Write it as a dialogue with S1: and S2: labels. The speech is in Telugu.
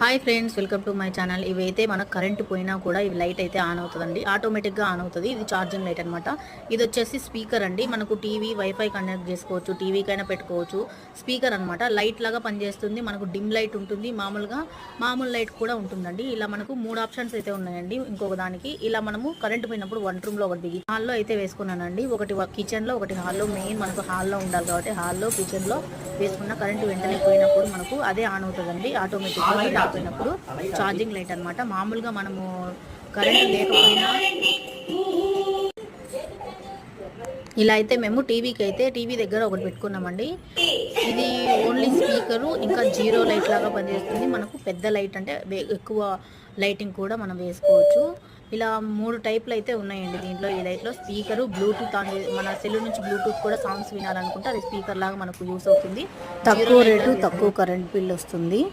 S1: Hi friends welcome to my channel. ఇవైతే మనకు కరెంట్ పోయినా కూడా ఇవి లైట్ అయితే ఆన్ అవుతుందండి. ఆటోమేటిక్గా ఆన్ అవుతుంది. ఇది ఛార్జింగ్ లైట్ అనమాట ఇది వచ్చేసి స్పీకర్ అండి. మనకు టీవీ వైఫై కనెక్ట్ చేసుకోవచ్చు. టీవీకైనా పెట్టుకోవచ్చు. స్పీకర్ అనమాట లైట్ లాగా పనిచేస్తుంది. మనకు డిమ్ లైట్ ఉంటుంది. మామూలుగా మామూలు లైట్ కూడా ఉంటుందండి. ఇలా మనకు మూడు ఆప్షన్స్ అయితే ఉన్నాయండి. ఇంకొక దానికి ఇలా మనము కరెంట్ పోయినప్పుడు వన్ రూమ్లో ఒకటి దిగి హాల్లో అయితే వేసుకున్నానండి. ఒకటి కిచెన్లో ఒకటి హాల్లో. మెయిన్ మనకు హాల్లో ఉండాలి కాబట్టి హాల్లో కిచెన్లో వేసుకున్న కరెంట్ వెంటనే పోయినప్పుడు మనకు అదే ఆన్ అవుతుందండి. ఆటోమేటిక్గా కరెంట్ పోయినప్పుడు ఛార్జింగ్ లైట్ అన్నమాట. మామూలుగా మనము కరెంట్ లేకపోయినా ఇలా అయితే మేము టీవీకి అయితే టీవీ దగ్గర ఒకటి పెట్టుకున్నామండి. ఇది ఓన్లీ స్పీకరు ఇంకా జీరో లైట్ లాగా పనిచేస్తుంది. మనకు పెద్ద లైట్ అంటే ఎక్కువ లైటింగ్ కూడా మనం వేసుకోవచ్చు. ఇలా మూడు టైప్లు అయితే ఉన్నాయండి దీంట్లో. ఈ లైట్లో స్పీకరు బ్లూటూత్ ఆన్ చే- మన సెల్ నుంచి బ్లూటూత్ కూడా సాంగ్స్ వినాలనుకుంటే అది స్పీకర్ లాగా మనకు యూస్ అవుతుంది. తక్కువ రేటు తక్కువ కరెంట్ బిల్ వస్తుంది.